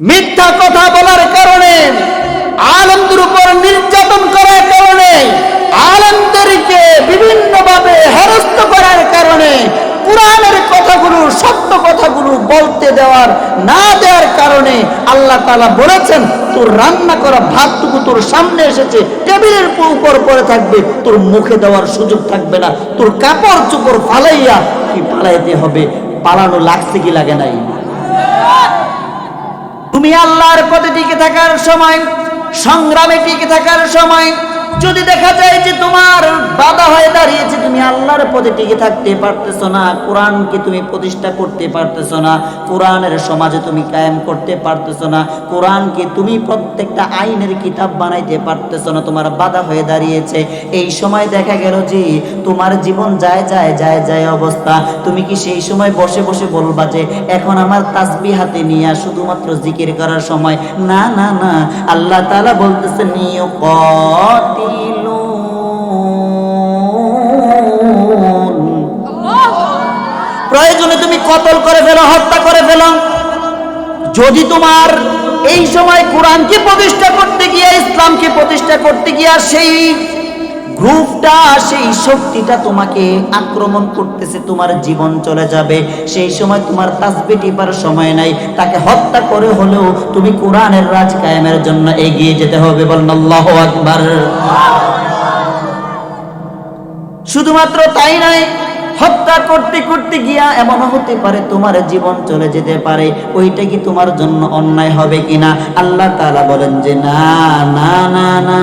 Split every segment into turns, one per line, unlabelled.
মিথ্যা কথা বলার কারণে, আলমদের উপর নির্যাতন করার কারণে, আলমদেরকে বিভিন্নভাবে হেরস্ত করার কারণে, কোরআনের কথাগুলো, সত্য কথাগুলো বলতে দেওয়ার, না দেওয়ার কারণে আল্লাহ তালা বলেছেন, তোর রান্না করা ভাতটুকু তোর সামনে এসেছে, টেবিলের উপর পরে থাকবে, তোর মুখে দেওয়ার সুযোগ থাকবে না, তোর কাপড় চোপড় ফালাইয়া কি পালাইতে হবে, পালানো লাগছে কি লাগে নাই? তুমি আল্লাহর পথে টিকে থাকার সময় সংগ্রামে টিকে থাকার সময় যদি দেখা যায় যে তোমার বাধা হয়ে দাঁড়িয়েছে, তুমি আল্লাহর পথে টিকে থাকতে পারতেছো না, কোরআনকে তুমি প্রতিষ্ঠা করতে পারতেছো না, কোরআনের সমাজে তুমি কায়েম করতে পারতেছো না, কোরআনকে তুমি প্রত্যেকটা আইনের কিতাব বানাইতে পারতেছো না, তোমার বাধা হয়ে দাঁড়িয়েছে। এই সময় দেখা গেল যে তোমার জীবন যায় যায় যায় যায় অবস্থা। তুমি কি সেই সময় বসে বসে বলবা যে, এখন আমার তাসবি হাতে নিয়ে শুধুমাত্র জিকির করার সময় না না না। আল্লাহ তালা বলতেছে নিয় প্রয়োজনে তুমি কতল করে ফেলো, হত্যা করে ফেলো। যদি তোমার এই সময় কোরআনকে প্রতিষ্ঠা করতে গিয়ে, ইসলামকে প্রতিষ্ঠা করতে গিয়ে সেই গ্রুপটা, সেই শক্তিটা তোমাকে আক্রমণ করতেছে, তোমার জীবন চলে যাবে। সেই সময় তোমার তাসবি টিপার সময় নাই। তাকে হত্যা করে হলেও তুমি কোরআনের রাজ কায়েমের জন্য এগিয়ে যেতে হবে বলেন আল্লাহু আকবার। শুধুমাত্র তাই নয় হত্যা করতে করতে গিয়া এমন হতে পারে তোমার জীবন চলে যেতে পারে। ওইটা কি তোমার জন্য অন্যায় হবে কিনা? আল্লাহ তাআলা বলেন যে না না না না।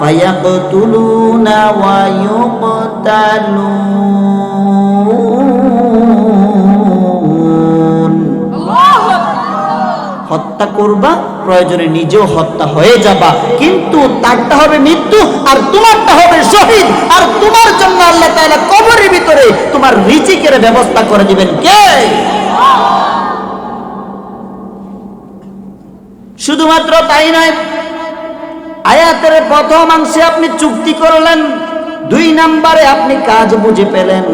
ফায়াকতুলুনা ওয়া ইউকতালুন। হত্যা করবা প্রয়োজনে নিজেও হত্যা হয়ে যাবা। কিন্তু তারটা হবে মৃত্যু আর তোমারটা হবে শহীদ আর তোমার জন্য আল্লাহ তাআলা কবরের ভিতরে তোমার রিজিকের ব্যবস্থা করে দিবেন কে? শুধুমাত্র তাই নয়, আয়াতের প্রথম অংশে আপনি চুক্তি করলেন, দুই নাম্বারে আপনি কাজ বুঝে পেলেন,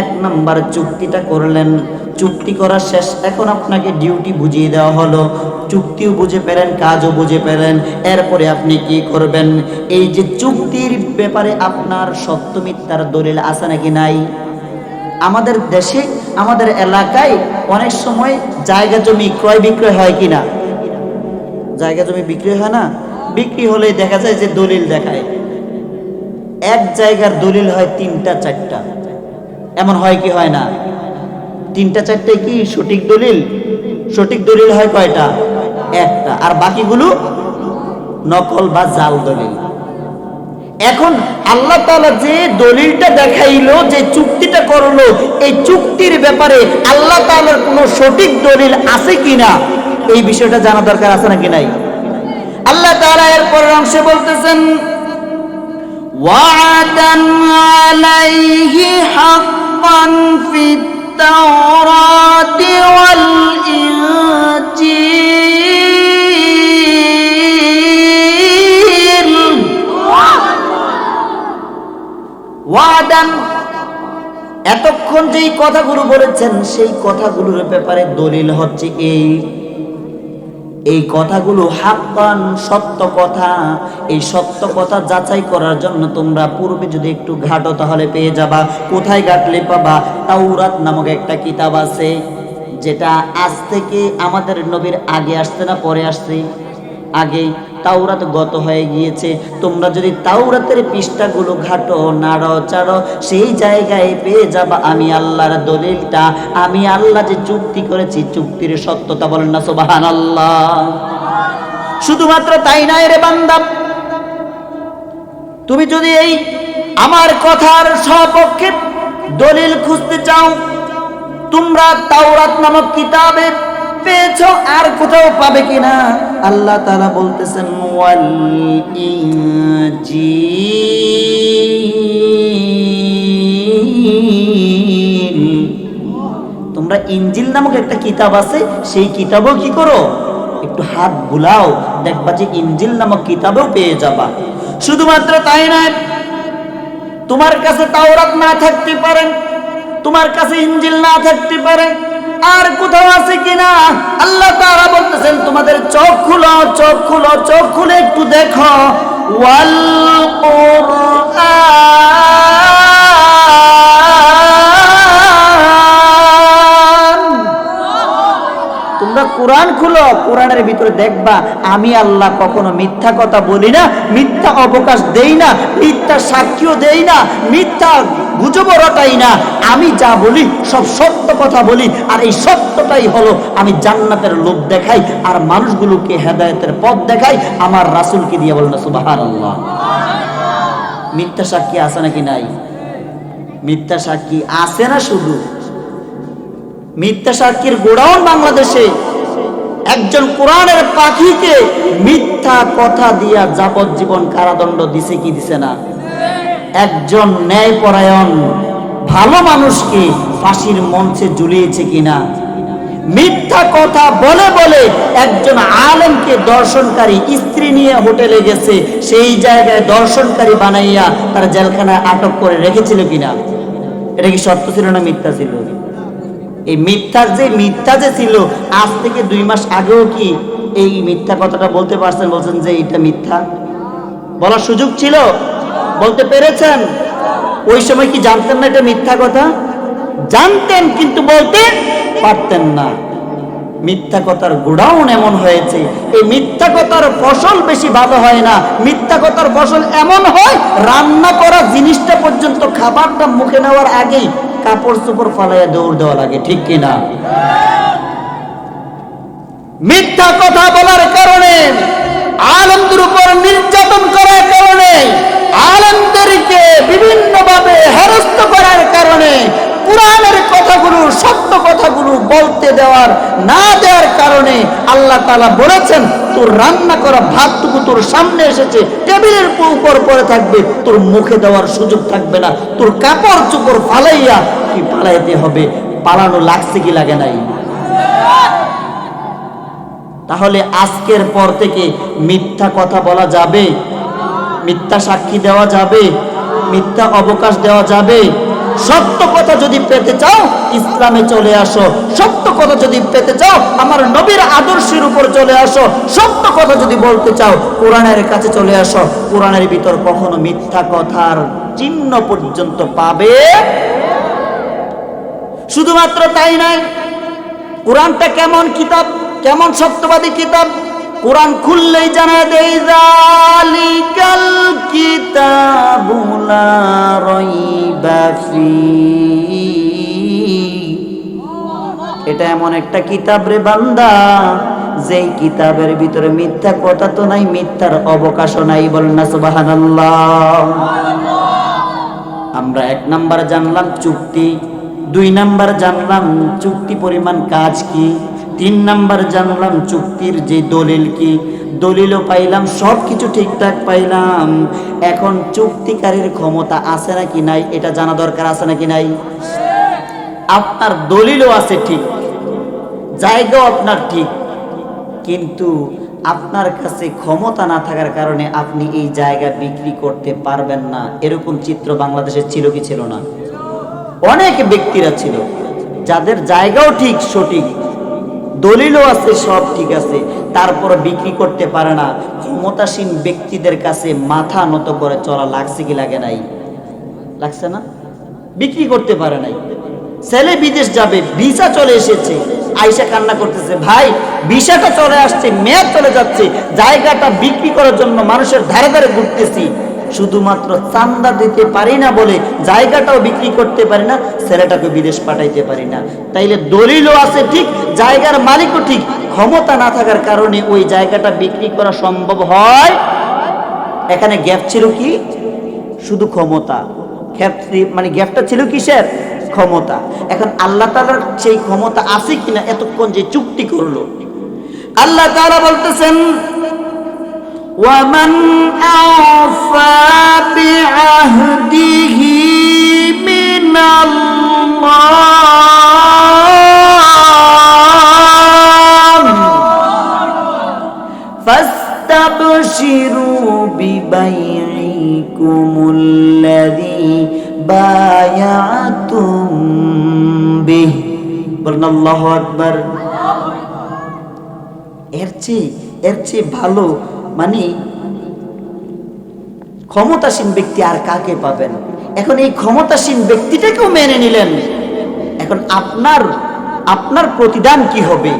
এক নাম্বার চুক্তিটা করলেন, চুক্তি করা শেষ, এখন আপনাকে ডিউটি বুঝিয়ে দেওয়া হলো, চুক্তিও বুঝে পেলেন, কাজও বুঝে পেলেন, এরপরে আপনি কি করবেন? এই যে চুক্তির ব্যাপারে আপনার সত্য মিথ্যার দলিল আছে নাকি নাই? আমাদের দেশে, আমাদের এলাকায় অনেক সময় জায়গা জমি ক্রয় বিক্রয় হয় কিনা? জায়গা জমি বিক্রি হয় না? বিক্রি হলে দেখা যায় যে দলিল দেখায়। এক জায়গার দলিল হয় তিনটা, চারটা। এমন হয় কি হয় না? তিনটা, চারটে কি সঠিক দলিল? সঠিক দলিল হয় কয়টা? একটা। আর বাকিগুলো নকল বা জাল দলিল। এখন আল্লাহ তাআলা যে দলিলটা দেখাইলো যে চুক্তিটা করলো এই চুক্তির ব্যাপারে আল্লাহ তাআলার কোনো সঠিক দলিল আছে কিনা এই বিষয়টা জানা দরকার আছে নাকি নাই আল্লাহ তাআলা এর পরের অংশে বলতেছেন وعدا عليه حقا في التوراة والإنجيل ওয়াদান। এতক্ষণ যেই কথাগুলো বলেছেন, সেই কথাগুলোর ব্যাপারে দলিল হচ্ছে এই। এই কথাগুলো হাক্কান, সত্য কথা। এই সত্য কথা যাচাই করার জন্য তোমরা পূর্বে যদি একটু ঘাটো, তাহলে পেয়ে যাবা। কোথায় ঘাটলে পাবা? তাওরাত নামক একটা কিতাব আছে, যেটা আজ থেকে আমাদের নবীর আগে আসছে না, পরে আসছে? আগে তাওরাত গত হয়ে গিয়েছে। তোমরা যদি তাওরাতের পৃষ্ঠাগুলো ঘাটো, নাড়ো, চাড়ো, সেই জায়গায় পেয়ে যাবা আমি আল্লাহর দলিলটা। আমি আল্লাহ যে চুক্তি করেছি, চুক্তির সত্যতা বলেন না সোবাহান আল্লাহ শুধুমাত্র তাই নয় রে বান্দা। তুমি যদি এই আমার কথার সপক্ষে দলিল খুঁজতে চাও, তোমরা তাওরাত নামক কিতাবে পেয়েছ, আর কোথাও পাবে কিনা? আল্লাহ তাআলা বলতেছেন তোমরা ইঞ্জিল নামক একটা কিতাব আছে, সেই কিতাবও কি করো? একটু হাত বুলাও, দেখবা যে ইঞ্জিল নামক কিতাবেও পেয়ে যাবা। শুধুমাত্র তাই নয়, তোমার কাছে তাওরাত না থাকতে পারে, তোমার কাছে ইঞ্জিল না থাকতে পারে আর কোথাও আছে কিনা? আল্লাহ তারা বলতেছেন, তোমাদের চোখ খুলো চোখ খুলো, চোখ খুলে একটু দেখো। ওয়াল তোমরা কোরআন খুলো, কোরআনের ভিতরে দেখবা, আমি আল্লাহ কখনো মিথ্যা কথা বলি না, মিথ্যা অবকাশ দেই না, মিথ্যা সাক্ষীও দেই না, মিথ্যা গুজব রটাই না। আমি যা বলি, সব সত্য কথা বলি, আর এই সত্যটাই হলো, আমি জান্নাতের লোভ দেখাই, আর মানুষগুলোকে হেদায়েতের পথ দেখাই, আমার রাসূলকে দিয়ে বলেন সুবহানাল্লাহ। মিথ্যা সাক্ষী আছে নাকি নাই? মিথ্যা সাক্ষী আছে না শুধু? মিথ্যা সাক্ষীর গোডাউন বাংলাদেশে। একজন কোরআনের পাখিকে মিথ্যা কথা দিয়া যাবজ্জীবন কারাদণ্ড দিছে কি দিছে না? একজন ন্যায়পরায়ণ, ভালো মানুষকে ফাঁসির মঞ্চে ঝুলিয়েছে কিনা? মিথ্যা কথা বলে বলে একজন আলেমকে দর্শনকারী স্ত্রী নিয়ে হোটেলে গেছে, সেই জায়গায় দর্শনকারী বানাইয়া তারা জেলখানায় আটক করে রেখেছিল কিনা? এটা কি সত্য ছিল না মিথ্যা ছিল? এই মিথ্যার যে মিথ্যা যে ছিল, আজ থেকে দুই মাস আগেও কি এই মিথ্যা কথাটা বলতে পারছেন? বলছেন যে এটা মিথ্যা। বলার সুযোগ ছিল? বলতে পেরেছেন? ওই সময় কি জানতেন না এটা মিথ্যা কথা? জানতেন, কিন্তু বলতে পারতেন না। মিথ্যা কথার গোডাউন এমন হয়েছে। এই মিথ্যা কথার ফসল বেশি ভালো হয় না। মিথ্যা কথার ফসল এমন হয়, রান্না করা জিনিসটা পর্যন্ত খাবারটা মুখে নেওয়ার আগেই কাপড় চোপড় ফালাইয়া দৌড় দেওয়া লাগে, ঠিক কিনা মিথ্যা কথা বলার কারণে, আলমদের উপর নির্যাতন করার কারণে আলমদেরকে বিভিন্নভাবে হেরস্ত করার কারণে কোরআনের কথাগুলো, সত্য কথাগুলো বলতে দেওয়ার, না দেওয়ার কারণে আল্লাহ তালা বলেছেন, তোর রান্না করা ভাতটুকু তোর সামনে এসেছে, টেবিলের উপর পরে থাকবে, তোর মুখে দেওয়ার সুযোগ থাকবে না, তোর কাপড় চোপড় ফালাইয়া কি পালাইতে হবে, পালানো লাগছে কি লাগে নাই? তাহলে আজকের পর থেকে মিথ্যা কথা বলা যাবে? মিথ্যা সাক্ষী দেওয়া যাবে, মিথ্যা অবকাশ দেওয়া যাবে। সত্য কথা যদি পেতে চাও, ইসলামে চলে আসো। সত্য কথা যদি পেতে চাও, আমার নবীর আদর্শের উপর চলে আসো। সত্য কথা যদি বলতে চাও, কোরআনের কাছে চলে আসো। কোরআনের ভিতর কখনো মিথ্যা কথার চিহ্ন পর্যন্ত পাবে? শুধুমাত্র তাই নয়, কোরআনটা কেমন কিতাব, কেমন সত্যবাদী কিতাব কোরআন খুললেই জানা দেই এটা এমন একটা কিতাব রে বান্দা, যেই কিতাবের ভিতরে মিথ্যা কথা তো নাই, মিথ্যার অবকাশ নাই, বলেন না সুবহানাল্লাহ। আমরা এক নাম্বার জানলাম চুক্তি, দুই নাম্বার জানলাম চুক্তি পরিমাণ কাজ কি? তিন নাম্বার জানলাম চুক্তির যে দলিল কি? দলিলও পাইলাম সব কিছু ঠিকঠাক পাইলাম। এখন চুক্তিকারীর ক্ষমতা আছে নাকি নাই, এটা জানা দরকার আছে নাকি নাই? আপনার দলিলও আছে ঠিক, জায়গাও আপনার ঠিক, কিন্তু আপনার কাছে ক্ষমতা না থাকার কারণে আপনি এই জায়গা বিক্রি করতে পারবেন না। এরকম চিত্র বাংলাদেশে ছিল কি ছিল না? অনেক ব্যক্তিরা ছিল, যাদের জায়গাও ঠিক, সঠিক দলিলও আছে, সব ঠিক আছে। তারপর বিক্রি করতে পারে না। ক্ষমতাসীন ব্যক্তিদের কাছে মাথা নত করে চলা লাগছে কি লাগে নাই? লাগছে না? বিক্রি করতে পারে নাই। ছেলে বিদেশ যাবে, ভিসা চলে এসেছে। আইসা কান্না করতেছে, ভাই, ভিসাটা চলে আসছে, মেয়াদ চলে যাচ্ছে। জায়গাটা বিক্রি করার জন্য মানুষের ধারে ধারে ঘুরতেছি। শুধুমাত্র চান্দা দিতে পারি না বলে জায়গাটাও বিক্রি করতে পারি না, ছেলেটাকে বিদেশ পাঠাইতে পারি না। তাইলে দলিলও আছে ঠিক, জায়গার মালিকও ঠিক, ক্ষমতা না থাকার কারণে ওই জায়গাটা বিক্রি করা সম্ভব হয়। এখানে গ্যাপ ছিল কি? শুধু ক্ষমতা। মানে গ্যাপটা ছিল কিসের? ক্ষমতা। এখন আল্লাহ তালার সেই ক্ষমতা আছে কিনা, এতক্ষণ যে চুক্তি করল। আল্লাহ তাআলা বলতেছেন ومن أوفى بعهده من الله فاستبشروا ببيعكم الذي بايعتم به বলেন আল্লাহ আকবার এর চেয়ে এর চেয়ে ভালো মানে ক্ষমতাসীন ব্যক্তি আর কাকে পাবেন এখন এই ক্ষমতাসীন ব্যক্তিটাকেও মেনে নিলেন এখন আপনার আপনার প্রতিদান কি হবে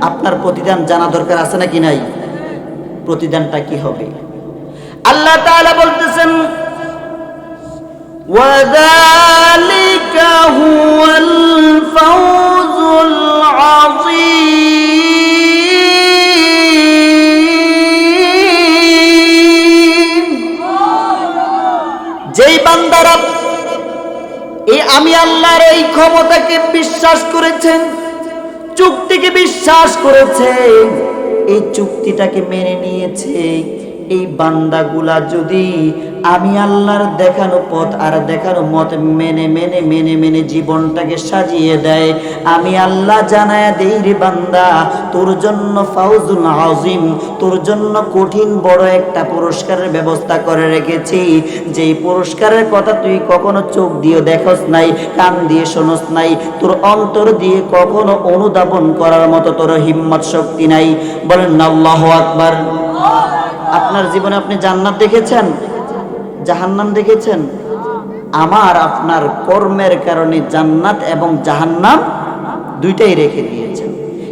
আপনার প্রতিদান জানা দরকার আছে নাকি নাই প্রতিদানটা কি হবে আল্লাহ তাআলা বলতেছেন وذلك هو الفوز العظيم যেই বান্দারা এই আমি আল্লাহর এই ক্ষমতাকে বিশ্বাস করেছেন, চুক্তিকে বিশ্বাস করেছে এই চুক্তিটাকে মেনে নিয়েছে এই বান্দাগুলা যদি আমি আল্লাহর দেখানো পথ আর দেখানো মত মেনে মেনে মেনে মেনে জীবনটাকে সাজিয়ে দেয়, আমি আল্লাহ জানায় দেই রে বান্দা, তোর জন্য ফাউজুল আজিম তোর জন্য কঠিন বড় একটা পুরস্কারের ব্যবস্থা করে রেখেছি। যেই পুরস্কারের কথা তুই কখনো চোখ দিয়ে দেখস নাই, কান দিয়ে শোনস নাই, তোর অন্তর দিয়ে কখনো অনুধাবন করার মতো তোর হিম্মত শক্তি নাই। বলেন আল্লাহ আকবার। আপনার জীবনে আপনি জান্নাত দেখেছেন? জাহান্নাম দেখেছেন? আমার আপনার কর্মের কারণে জান্নাত এবং জাহান্নাম দুইটাই রেখে দিয়েছেন।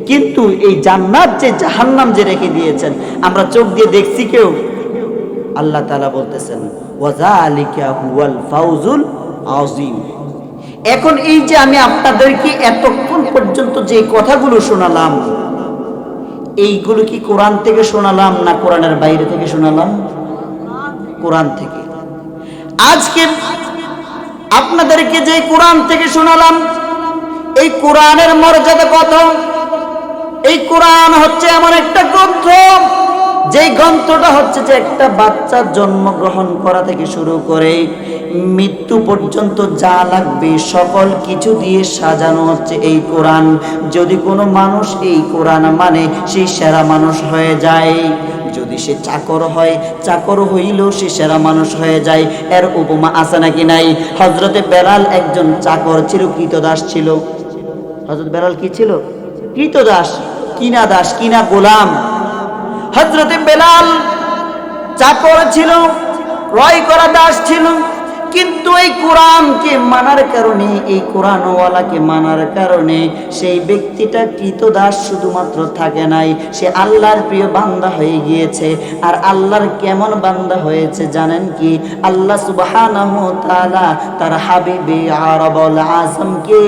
কিন্তু এই জান্নাত যে জাহান্নাম যে রেখে দিয়েছেন, আমরা চোখ দিয়ে দেখছি কেউ? আল্লাহ তাআলা বলতেছেন ফাউজুল আযীম। এখন এই যে আমি আপনাদেরকে এতক্ষণ পর্যন্ত যে কথাগুলো শোনালাম এইগুলো কি কোরআন থেকে শোনালাম না কোরআনের বাইরে থেকে শোনালাম? কোরআন থেকে। আজকে আপনাদেরকে যে কোরআন থেকে শোনালাম, এই কোরআনের মর্যাদা কত? এই কোরআন হচ্ছে এমন একটা গ্রন্থ যেই গ্রন্থটা হচ্ছে যে একটা বাচ্চার জন্মগ্রহণ করা থেকে শুরু করে মৃত্যু পর্যন্ত যা লাগবে সকল কিছু দিয়ে সাজানো হচ্ছে এই কোরআন। যদি কোনো মানুষ এই কোরআন মানে সেই সেরা মানুষ হয়ে যায়। যদি সে চাকর হয়, চাকর হইলেও সে সেরা মানুষ হয়ে যায়। এর উপমা আছে নাকি নাই? হজরতে বেলাল একজন চাকর ছিল, কৃতদাস ছিল। হজরত বেলাল কি ছিল? কৃতদাস, কিনা দাস, কিনা গোলাম। হজরতে বেলাল চাকর ছিল রয় করা দাস ছিল কিন্তু এই কোরআনকে মানার কারণে, এই কোরআনওয়ালাকে মানার কারণে সেই ব্যক্তিটা কৃতদাস শুধুমাত্র থাকে নাই। সে আল্লাহর প্রিয় বান্দা হয়ে গিয়েছে। আর আল্লাহর কেমন বান্দা হয়েছে জানেন কি? আল্লাহ তাআলা তার হাবিবে আরবুল আজমকে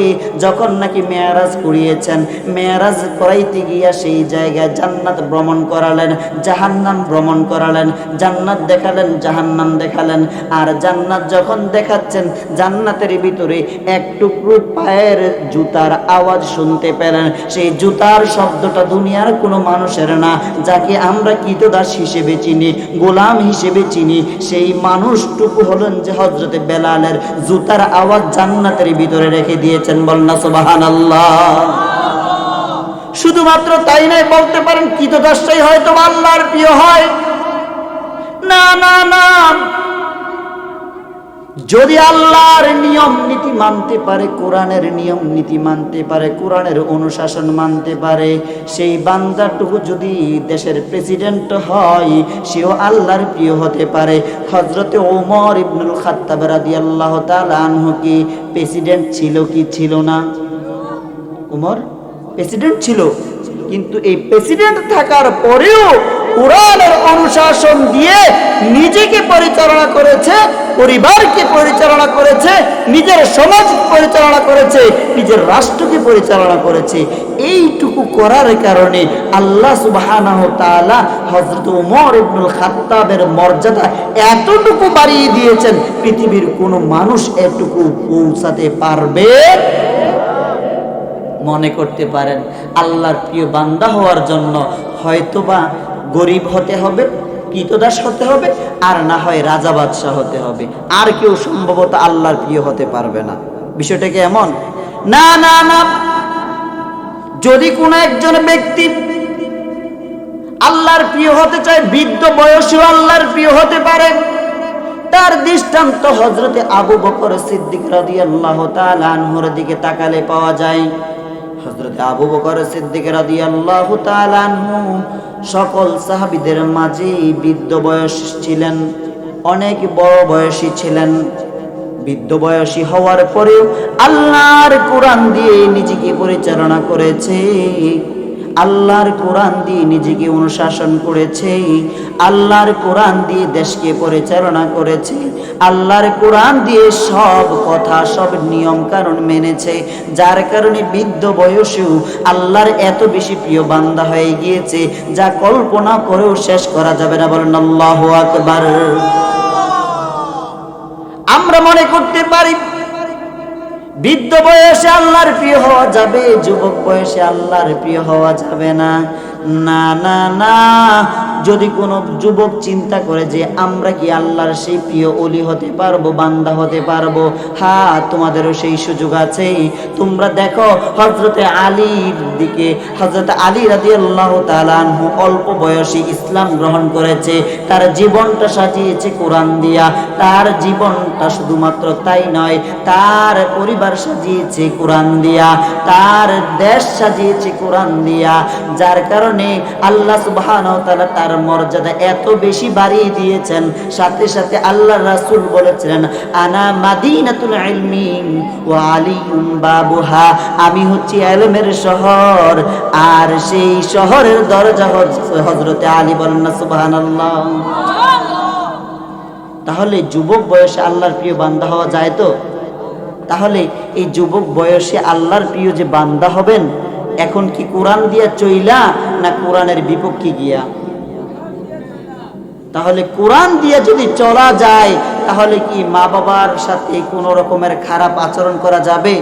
যখন নাকি মেয়ারাজ করিয়েছেন, মেয়ারাজ করাইতে গিয়া সেই জায়গায় জান্নাত ভ্রমণ করালেন, জাহান্নাম ভ্রমণ করালেন, জান্নাত দেখালেন, জাহান্নাম দেখালেন। আর জান্নাত যখন দেখাচ্ছেন জান্নাতের ভিতরে এক টুকরো পায়ের জুতার আওয়াজ শুনতে পেলেন। সেই জুতার শব্দটা দুনিয়ার কোনো মানুষের না, যাকে আমরা কীতদাস হিসেবে চিনি, গোলাম হিসেবে চিনি। সেই মানুষটুকু হলেন যে হজরতে বেলালের জুতার আওয়াজ জান্নাতের ভিতরে রেখে দিয়েছেন। বলনা সোবাহান শুধুমাত্র তাই নাই বলতে পারেন কৃতদাসটাই হয়তো আল্লাহর প্রিয় হয়। না না না। যদি আল্লাহর নিয়ম নীতি মানতে পারে, কোরআনের নিয়ম নীতি মানতে পারে, কোরআনের অনুশাসন মানতে পারে, সেই বান্দাটুকু যদি দেশের প্রেসিডেন্ট হয়, সেও আল্লাহর প্রিয় হতে পারে। হজরতে ওমর ইবনুল খাত্তাব রাদিয়াল্লাহু তাআলা আনহু কি প্রেসিডেন্ট ছিল কি ছিল না? উমর প্রেসিডেন্ট ছিল। কিন্তু এই প্রেসিডেন্ট থাকার পরেও কোরআনের অনুশাসন দিয়ে নিজেকে পরিচালনা করেছে, পরিবারকে পরিচালনা করেছে, নিজের সমাজ পরিচালনা করেছে, নিজের রাষ্ট্রকে পরিচালনা করেছে। এইটুকু করার কারণে আল্লাহ সুবহানাহু তাআলা হযরত ওমর ইবনুল খাত্তাবের মর্যাদা এতটুকু বাড়িয়ে দিয়েছেন, পৃথিবীর কোনো মানুষ এটুকু পৌঁছাতে পারবে? মনে করতে পারেন, আল্লাহর প্রিয় বান্দা হওয়ার জন্য হয়তোবা গরিব হতে হবে কৃতদাস হতে হবে, আর না হয় রাজা বাদশাহ হতে হবে। আর কেউ সম্ভবত আল্লাহর প্রিয় হতে পারবে না। বিষয়টা কি এমন? না না না। যদি কোনো একজন ব্যক্তি আল্লাহর প্রিয় হতে চায়, বৃদ্ধ বয়সেও আল্লাহর প্রিয় হতে পারে, তার দৃষ্টান্ত হজরতে আবু বকর সিদ্দিক রাদিয়াল্লাহু তাআলা আনহুর দিকে তাকালে পাওয়া যায় হজরত আবু বকর সিদ্দিক রাদিয়াল্লাহু তাআলা আনহু সকল সাহাবিদের মাঝে বৃদ্ধ বয়স ছিলেন, অনেক বড় বয়সী ছিলেন। বৃদ্ধ বয়সী হওয়ার পরেও আল্লাহর কোরআন দিয়ে নিজেকে পরিচালনা করেছে। আল্লাহর কোরআন দিয়ে নিজেকে অনুশাসন করেছে, আল্লাহর কোরআন দিয়ে দেশকে পরিচালনা করেছে, আল্লাহর কোরআন দিয়ে সব কথা, সব নিয়ম কারণ মেনেছে। যার কারণে বৃদ্ধ বয়সেও আল্লাহর এত বেশি প্রিয় বান্দা হয়ে গিয়েছে, যা কল্পনা করেও শেষ করা যাবে না। বলেন আল্লাহ আকবার। আমরা মনে করতে পারি বৃদ্ধ বয়সে আল্লাহর প্রিয় হওয়া যাবে যুবক বয়সে আল্লাহর প্রিয় হওয়া যাবে না। না না না। যদি কোনো যুবক চিন্তা করে যে আমরা কি আল্লাহর সেই প্রিয় অলি হতে পারব, বান্দা হতে পারব? হ্যাঁ তোমাদেরও সেই সুযোগ আছে তোমরা দেখো হজরতে আলীর দিকে হজরত আলী রাজি আল্লাহ তালানহু অল্প বয়সে ইসলাম গ্রহণ করেছে। তার জীবনটা সাজিয়েছে কোরআন দিয়া। তার জীবনটা শুধুমাত্র তাই নয়, তার পরিবার সাজিয়েছে কোরআন দিয়া। তার দেশ সাজিয়েছে কোরআন দিয়া। যার কারণে আল্লাহ সুবহানাহু তাআলা তার মর্যাদা এত বেশি বাড়িয়ে দিয়েছেন। সাথে সাথে আল্লাহ রাসূল বলেছিলেন, আনা মাদিনাতুল ইলমি ওয়া আলিয়ুম বাবুহা। আমি হচ্ছি ইলমের শহর, আর সেই শহরের দরজা হযরতে আলী বলেন না, সুবহানাল্লাহ। তাহলে যুবক বয়সে আল্লাহর প্রিয় বান্দা হওয়া যায় তো? তাহলে এই যুবক বয়সে আল্লাহর প্রিয় যে বান্দা হবেন, এখন কি কোরআন দিয়া চইলা না কোরআনের বিপক্ষে গিয়া? তাহলে কোরআন দিয়ে যদি চলা যায়, তাহলে কি মা বাবার সাথে কোনো রকমের খারাপ আচরণ করা যাবে?